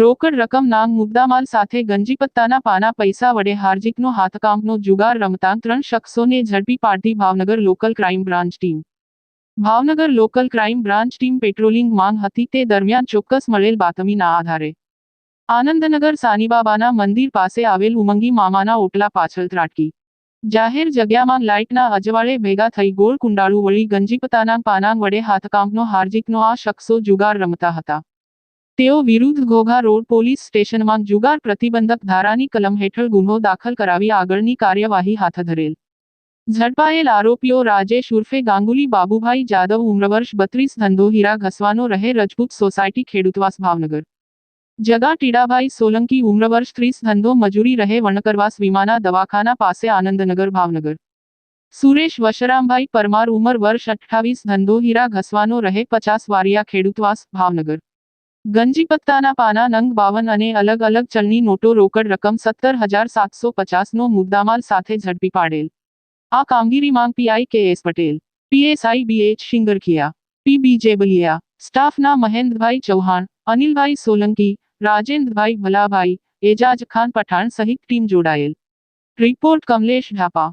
રોકડ રકમ નાંગ મુદ્દામાલ સાથે ગંજીપત્તાના પાના પૈસા વડે હાર્જિકનો હાથકામનો જુગાર રમતા ત્રણ શખ્સોને ઝડપી પાડતી Bhavnagar local crime branch team Bhavnagar local crime branch team patrolling માંગ હતી તે દરમિયાન ચોક્કસ મળેલ બાતમીના આધારે આનંદનગર સાનીબાબાના મંદિર પાસે આવેલ ઉમંગી મામાના ઓટલા પાછળ ત્રાટકી જાહેર જગ્યામાં લાઇટના અજવાળે ભેગા થઈ ગોળ કુંડાળુ વળી ગંજીપતાના પાનાંગ વડે હાથકામનો હાર્જિકનો આ શખ્સો જુગાર રમતા હતા ઓ વિરુદ્ધ ગોઘા રોડ પોલીસ સ્ટેશનમાં જુગાર પ્રતિબંધક ધારાની કલમ હેઠળ ગુનો દાખલ કરાવી આગળની કાર્યવાહી હાથ ધરેલ ઝટપાયલ આરોપીઓ રાજેશ ઉર્ફે ગાંગુલી બાબુભાઈ जाधव ઉંમરવર્ષ 32 ધંધો हीरा ઘસવાનો રહે રાજપૂત સોસાયટી ખેડૂતવાસ ભાવનગર જગા ટીડાભાઈ સોલંકી ઉંમરવર્ષ 30 ધંધો મજૂરી રહે વણકરવાસ વિમાના દવાખાના પાસે આનંદનગર ભાવનગર સુરેશ વશરામભાઈ પરમાર ઉંમરવર્ષ 28 ધંધો हीरा ઘસવાનો રહે 50 વારિયા ખેડૂતવાસ ભાવનગર गंजीपत्ताना पाना नंग बावन अने अलग अलग चलनी नोटो रोकड़ रकम सत्तर हजार सात सौ पचास नो मुद्दामाल साथ झड़पी पाड़ेल आ कामगिरी मांग PI K S Patel PSI B H Shingarkhiya P B J Baliya staff ना महेंद्र भाई चौहान अनिल भाई सोलंकी राजेंद्र भाई भला भाई एजाज खान पठान सहित टीम जोड़ायेल रिपोर्ट कमलेश झापा